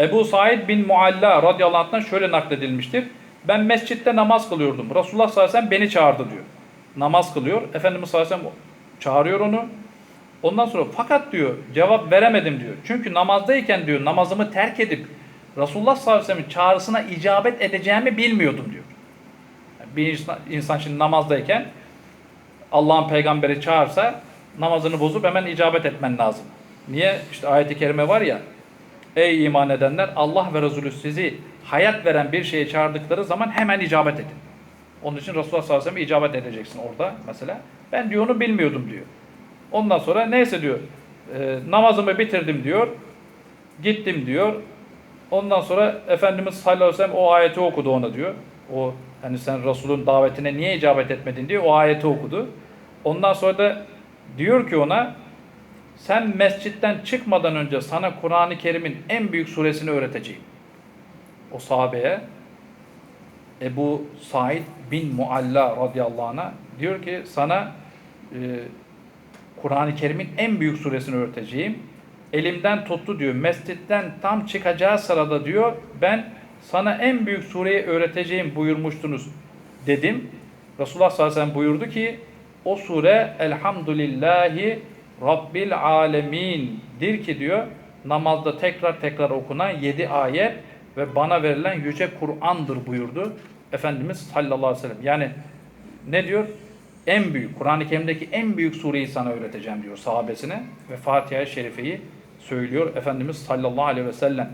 Ebu Said bin Mualla radıyallahu anh'tan şöyle nakledilmiştir. Ben mescitte namaz kılıyordum. Resulullah sallallahu aleyhi ve sellem beni çağırdı diyor. Namaz kılıyor. Efendimiz sallallahu aleyhi ve sellem çağırıyor onu. Ondan sonra fakat diyor cevap veremedim diyor. Çünkü namazdayken diyor namazımı terk edip Resulullah sallallahu aleyhi ve sellem'in çağrısına icabet edeceğimi bilmiyordum diyor. Bir insan şimdi namazdayken Allah'ın peygamberi çağırsa namazını bozup hemen icabet etmen lazım. Niye? İşte ayet-i kerime var ya Ey iman edenler Allah ve Resulü sizi hayat veren bir şeye çağırdıkları zaman hemen icabet edin. Onun için Resulullah sallallahu aleyhi ve sellem icabet edeceksin orada mesela. Ben diyor onu bilmiyordum diyor. Ondan sonra neyse diyor e, namazımı bitirdim diyor. Gittim diyor. Ondan sonra Efendimiz sallallahu aleyhi ve sellem o ayeti okudu ona diyor. O hani sen Resul'ün davetine niye icabet etmedin diye o ayeti okudu. Ondan sonra da diyor ki ona sen mescitten çıkmadan önce sana Kur'an-ı Kerim'in en büyük suresini öğreteceğim. O sahabeye Ebu Said bin Mualla radıyallahu anh'a diyor ki sana e, Kur'an-ı Kerim'in en büyük suresini öğreteceğim. Elimden tuttu diyor. Mescitten tam çıkacağı sırada diyor ben sana en büyük sureyi öğreteceğim buyurmuştunuz dedim. Resulullah sallallahu aleyhi ve sellem buyurdu ki o sure Elhamdülillahi Rabbil Alemin'dir ki diyor namazda tekrar tekrar okunan 7 ayet ve bana verilen yüce Kur'an'dır buyurdu. Efendimiz sallallahu aleyhi ve sellem. Yani ne diyor? En büyük, Kur'an-ı Kerim'deki en büyük sureyi sana öğreteceğim diyor sahabesine ve Fatiha-i Şerife'yi söylüyor Efendimiz sallallahu aleyhi ve sellem.